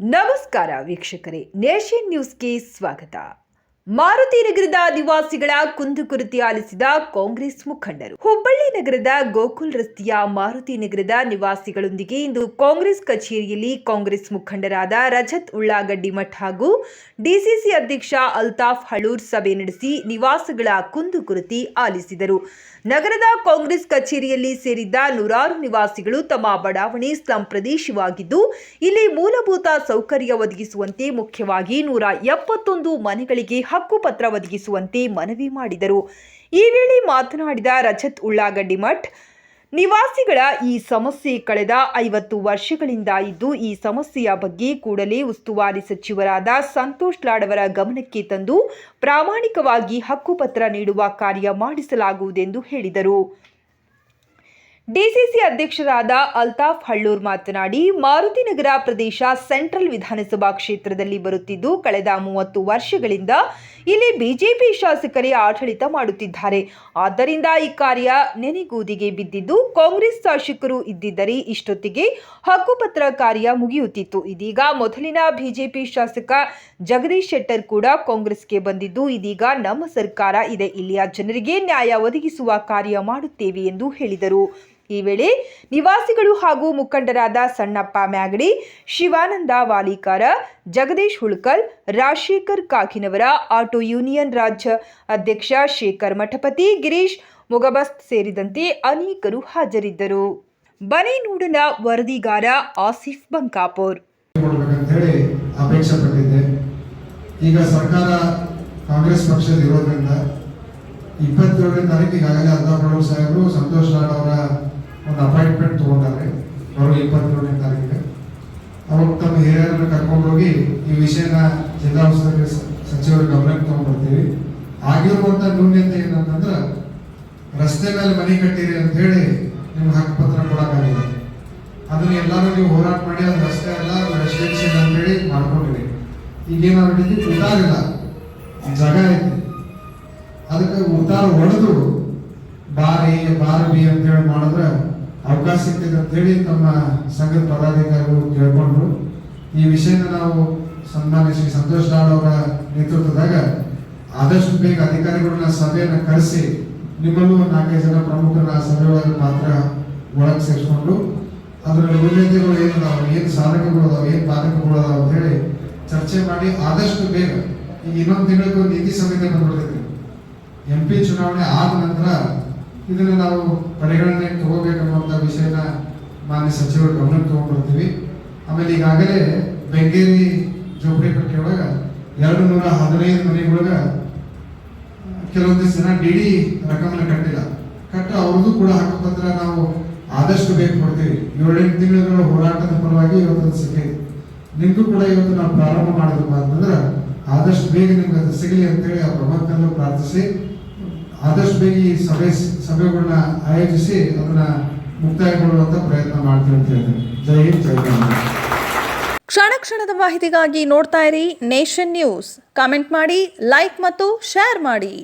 ನಮಸ್ಕಾರ ವೀಕ್ಷಕರೇ ನೇಷನ್ ನ್ಯೂಸ್ಗೆ ಸ್ವಾಗತ. ಮಾರುತಿ ನಗರದ ನಿವಾಸಿಗಳ ಕುಂದುಕೊರತೆ ಆಲಿಸಿದ ಕಾಂಗ್ರೆಸ್ ಮುಖಂಡರು. ಹುಬ್ಬಳ್ಳಿ ನಗರದ ಗೋಕುಲ್ ರಸ್ತೆಯ ಮಾರುತಿ ನಗರದ ನಿವಾಸಿಗಳೊಂದಿಗೆ ಇಂದು ಕಾಂಗ್ರೆಸ್ ಕಚೇರಿಯಲ್ಲಿ ಕಾಂಗ್ರೆಸ್ ಮುಖಂಡರಾದ ರಜತ್ ಉಳ್ಳಾಗಡ್ಡಿ ಮಠ್ ಹಾಗೂ ಡಿಸಿಸಿ ಅಧ್ಯಕ್ಷ ಅಲ್ತಾಫ್ ಹಳೂರ್ ಸಭೆ ನಡೆಸಿ ನಿವಾಸಿಗಳ ಕುಂದುಕೊರತೆ ಆಲಿಸಿದರು. ನಗರದ ಕಾಂಗ್ರೆಸ್ ಕಚೇರಿಯಲ್ಲಿ ಸೇರಿದ್ದ ನೂರಾರು ನಿವಾಸಿಗಳು ತಮ್ಮ ಬಡಾವಣೆ ಸ್ಲಂ ಪ್ರದೇಶವಾಗಿದ್ದು, ಇಲ್ಲಿ ಮೂಲಭೂತ ಸೌಕರ್ಯ ಒದಗಿಸುವಂತೆ ಮುಖ್ಯವಾಗಿ ನೂರ ಎಪ್ಪತ್ತೊಂದು ಮನೆಗಳಿಗೆ ಹಕ್ಕುಪತ್ರ ಒದಗಿಸುವಂತೆ ಮನವಿ ಮಾಡಿದರು. ಈ ವೇಳೆ ಮಾತನಾಡಿದ ರಜತ್ ಉಳ್ಳಾಗಡ್ಡಿ ಮಠ್, ನಿವಾಸಿಗಳ ಈ ಸಮಸ್ಯೆ ಕಳೆದ ಐವತ್ತು ವರ್ಷಗಳಿಂದ ಇದ್ದು, ಈ ಸಮಸ್ಯೆಯ ಬಗ್ಗೆ ಕೂಡಲೇ ಉಸ್ತುವಾರಿ ಸಚಿವರಾದ ಸಂತೋಷ್ ಲಾಡ್ ಅವರ ಗಮನಕ್ಕೆ ತಂದು ಪ್ರಾಮಾಣಿಕವಾಗಿ ಹಕ್ಕುಪತ್ರ ನೀಡುವ ಕಾರ್ಯ ಮಾಡಿಸಲಾಗುವುದೆಂದು ಹೇಳಿದರು. ಡಿಸಿಸಿ ಅಧ್ಯಕ್ಷರಾದ ಅಲ್ತಾಫ್ ಹಳ್ಳೂರ್ ಮಾತನಾಡಿ ಮಾರುತಿನಗರ ಪ್ರದೇಶ ಸೆಂಟ್ರಲ್ ವಿಧಾನಸಭಾ ಕ್ಷೇತ್ರದಲ್ಲಿ ಬರುತ್ತಿದ್ದು, ಕಳೆದ ಮೂವತ್ತು ವರ್ಷಗಳಿಂದ ಇಲ್ಲಿ ಬಿಜೆಪಿ ಶಾಸಕರೇ ಆಡಳಿತ ಮಾಡುತ್ತಿದ್ದಾರೆ. ಆದ್ದರಿಂದ ಈ ಕಾರ್ಯ ನೆನೆಗೂದಿಗೆ ಬಿದ್ದಿದ್ದು, ಕಾಂಗ್ರೆಸ್ ಶಾಸಕರು ಇದ್ದಿದ್ದರೆ ಇಷ್ಟೊತ್ತಿಗೆ ಹಕ್ಕುಪತ್ರ ಕಾರ್ಯ ಮುಗಿಯುತ್ತಿತ್ತು. ಇದೀಗ ಮೊದಲಿನ ಬಿಜೆಪಿ ಶಾಸಕ ಜಗದೀಶ್ ಶೆಟ್ಟರ್ ಕೂಡ ಕಾಂಗ್ರೆಸ್ಗೆ ಬಂದಿದ್ದು, ಇದೀಗ ನಮ್ಮ ಸರ್ಕಾರ ಇದೆ. ಇಲ್ಲಿಯ ಜನರಿಗೆ ನ್ಯಾಯ ಒದಗಿಸುವ ಕಾರ್ಯ ಮಾಡುತ್ತೇವೆ ಎಂದು ಹೇಳಿದರು. ಈ ವೇಳೆ ನಿವಾಸಿಗಳು ಹಾಗೂ ಮುಖಂಡರಾದ ಸಣ್ಣಪ್ಪ ಮ್ಯಾಗಡಿ, ಶಿವಾನಂದ ವಾಲಿಕಾರ, ಜಗದೀಶ್ ಹುಳ್ಕಲ್, ರಾಜಶೇಖರ್ ಕಾಕಿನವರ ಆಟೋ ಯೂನಿಯನ್ ರಾಜ್ಯ ಅಧ್ಯಕ್ಷ ಶೇಖರ್ ಮಠಪತಿ, ಗಿರೀಶ್ ಮೊಗಬಸ್ತ್ ಸೇರಿದಂತೆ ಅನೇಕರು ಹಾಜರಿದ್ದರು. ಬನೇನೂಡನ ವರದಿಗಾರ ಆಸಿಫ್ ಬಂಕಾಪುರ್. ಈಗ ಸರ್ಕಾರ ಕಾಂಗ್ರೆಸ್ ಪಕ್ಷದ ಇರೋದ್ರಿಂದ ಇಪ್ಪತ್ತೇಳನೇ ತಾರೀಕು ಈಗಾಗಲೇ ಅರ್ಧಾಪಡೋ ಸಾಹೇಬರು ಸಂತೋಷ್ ಲಾಡ್ ಅವರ ಒಂದು ಅಪಾಯಿಂಟ್ಮೆಂಟ್ ತಗೊಂಡಾರೆ ಅವರು ಇಪ್ಪತ್ತೇಳನೇ ತಾರೀಕಿಗೆ ಅವರು ಹಿರಿಯರನ್ನು ಕರ್ಕೊಂಡೋಗಿ ಈ ವಿಷಯನ ಜಿಲ್ಲಾ ಉಸ್ತುವಾರಿ ಸಚಿವರ ಗಮನಕ್ಕೆ ತಗೊಂಡ್ಬರ್ತೀವಿ. ಆಗಿರುವಂತ ನ್ಯೂನ್ಯತೆ ಏನಂತಂದ್ರೆ, ರಸ್ತೆ ಮೇಲೆ ಮನೆ ಕಟ್ಟಿರಿ ಅಂತ ಹೇಳಿ ನಿಮ್ಗೆ ಹಕ್ಕುಪತ್ರ ಕೊಡಕಾಗಿದೆ ಅದನ್ನ ಎಲ್ಲರೂ ನೀವು ಹೋರಾಟ ಮಾಡಿ ಅದು ರಸ್ತೆ ಎಲ್ಲ ರೆಸಿಡೆನ್ಷಿಯಲ್ ಅಂತೇಳಿ ಮಾಡ್ಕೊಂಡಿರಿ. ಈಗೇನು ಮಾಡಿದ್ವಿ ಉತ್ತಾರಿಲ್ಲ ಜಾಗ ಐತಿ. ಅದಕ್ಕೆ ಉತ್ತಾರ ಹೊಡೆದು ಬಾರಿ ಬಾರ್ ಬಿ ಅಂತೇಳಿ ಮಾಡಿದ್ರೆ ಅವಕಾಶ ಸಿಗ್ತದೆ ಅಂತೇಳಿ ತಮ್ಮ ಸಂಘದ ಪದಾಧಿಕಾರಿಗಳು ಕೇಳ್ಕೊಂಡ್ರು. ಈ ವಿಷಯನ ನಾವು ಸನ್ಮಾನ್ಯ ಶ್ರೀ ಸಂತೋಷ್ ಅವರ ನೇತೃತ್ವದಾಗ ಆದಷ್ಟು ಬೇಗ ಅಧಿಕಾರಿಗಳನ್ನ ಸಭೆಯನ್ನ ಕರೆಸಿ ನಿಮ್ಮಲ್ಲೂ ನಾಲ್ಕೈದು ಜನ ಪ್ರಮುಖರನ್ನ ಆ ಸಭೆಯೊಳಗೆ ಮಾತ್ರ ಒಳಗೆ ಸೇರಿಸ್ಕೊಂಡು ಅದರ ಏನು ನಾವು ಏನು ಸಾಧಕಗಳು ಅದಾವೆ, ಏನು ಬಾಧಕಗಳು ಅದಾವೆ ಅಂತ ಹೇಳಿ ಚರ್ಚೆ ಮಾಡಿ ಆದಷ್ಟು ಬೇಗ ಈಗ ಇನ್ನೊಂದು ತಿಂಗಳಿಗೆ ನೀತಿ ಸಂಹಿತೆ ಬಂದ್ಬಿಡ್ತೈತಿ. ಎಂ ಪಿ ಚುನಾವಣೆ ಆದ ನಂತರ ಇದನ್ನ ನಾವು ಪರಿಗಣನೆ ತಗೋಬೇಕನ್ನುವಂಥ ವಿಷಯನ ಮಾನ್ಯ ಸಚಿವರು ಗಮನಕ್ಕೆ ತಗೊಂಡ್ಬರ್ತೀವಿ. ಆಮೇಲೆ ಈಗಾಗಲೇ ಬೆಂಗೇರಿ ಜೋಪಡಿ ಒಳಗೆ ಎರಡು ನೂರ ಹದಿನೈದು ಮನೆಗಳೊಳಗ ಕೆಲವೊಂದಿಷ್ಟು ಜನ ಡಿ ಡಿ ರಕಮನ್ನ ಕಟ್ಟಿಲ್ಲ. ಕಟ್ಟ ಅವ್ರದ್ದು ಕೂಡ ಹಕ್ಕುಪತ್ರ ನಾವು ಆದಷ್ಟು ಬೇಕು ಕೊಡ್ತೀವಿ. ಏಳೆಂಟು ತಿಂಗಳ ಹೋರಾಟದ ಪರವಾಗಿ ಇವತ್ತು ಸಿಕ್ಕಿದೆ ನಿಮ್ಗೂ ಕೂಡ ಇವತ್ತು ನಾವು ಪ್ರಾರಂಭ ಮಾಡಬೇಕು ಅಂತಂದ್ರೆ ಆದಷ್ಟು ಬೇಗ ನಿಮ್ಗೆ ಅದು ಸಿಗಲಿ ಅಂತೇಳಿ ಆ ಪ್ರಬಂಧಕರನ್ನು ಪ್ರಾರ್ಥಿಸಿ, ಆದಷ್ಟು ಬೇಗ ಈ ಸಭೆ ಸಭೆಗಳನ್ನ ಆಯೋಜಿಸಿ ಅದನ್ನ ಮುಕ್ತಾಯಗೊಳ್ಳುವಂತ ಪ್ರಯತ್ನ ಮಾಡ್ತೀವಿ ಅಂತ ಜೈ ಹಿಂದ್, ಜೈ ಕ್ಷಣ ಕ್ಷಣದ ಮಾಹಿತಿಗಾಗಿ ನೋಡ್ತಾ ಇರಿ ನೇಷನ್ ನ್ಯೂಸ್. ಕಾಮೆಂಟ್ ಮಾಡಿ, ಲೈಕ್ ಮತ್ತು ಶೇರ್ ಮಾಡಿ.